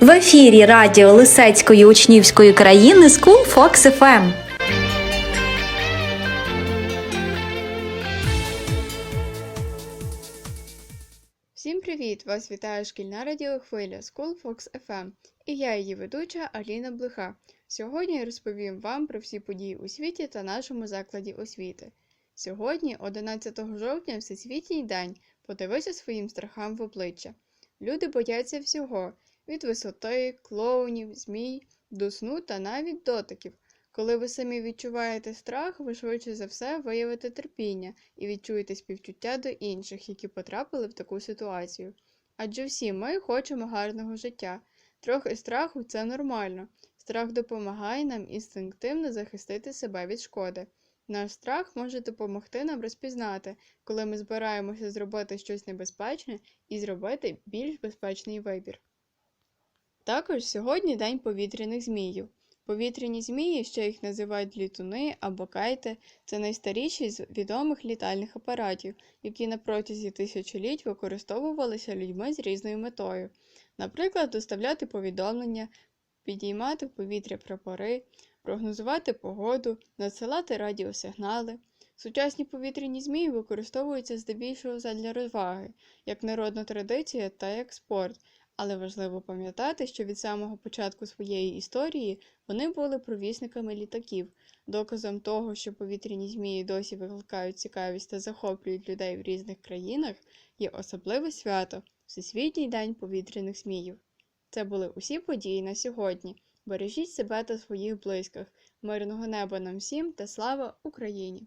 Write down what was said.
В ефірі радіо Лисецької учнівської країни School Fox FM. Всім привіт! Вас вітає шкільна радіохвиля School Fox FM і я її ведуча Аліна Блиха. Сьогодні я розповім вам про всі події у світі та нашому закладі освіти. Сьогодні, 11 жовтня, Всесвітній день, подивися своїм страхам в обличчя. Люди бояться всього від висоти, клоунів, змій, до сну та навіть дотиків. Коли ви самі відчуваєте страх, ви швидше за все виявите терпіння і відчуєте співчуття до інших, які потрапили в таку ситуацію. Адже всі ми хочемо гарного життя. Трохи страху це нормально. Страх допомагає нам інстинктивно захистити себе від шкоди. Наш страх може допомогти нам розпізнати, коли ми збираємося зробити щось небезпечне і зробити більш безпечний вибір. Також сьогодні День повітряних зміїв. Повітряні змії, ще їх називають літуни або кайти, це найстаріші з відомих літальних апаратів, які на протязі тисячоліть використовувалися людьми з різною метою. Наприклад, доставляти повідомлення, підіймати в повітря прапори, прогнозувати погоду, надсилати радіосигнали. Сучасні повітряні змії використовуються здебільшого задля розваги, як народна традиція та як спорт, але важливо пам'ятати, що від самого початку своєї історії вони були провісниками літаків. Доказом того, що повітряні змії досі викликають цікавість та захоплюють людей в різних країнах, є особливе свято Всесвітній день повітряних зміїв. Це були усі події на сьогодні. Бережіть себе та своїх близьких. Мирного неба нам всім та слава Україні!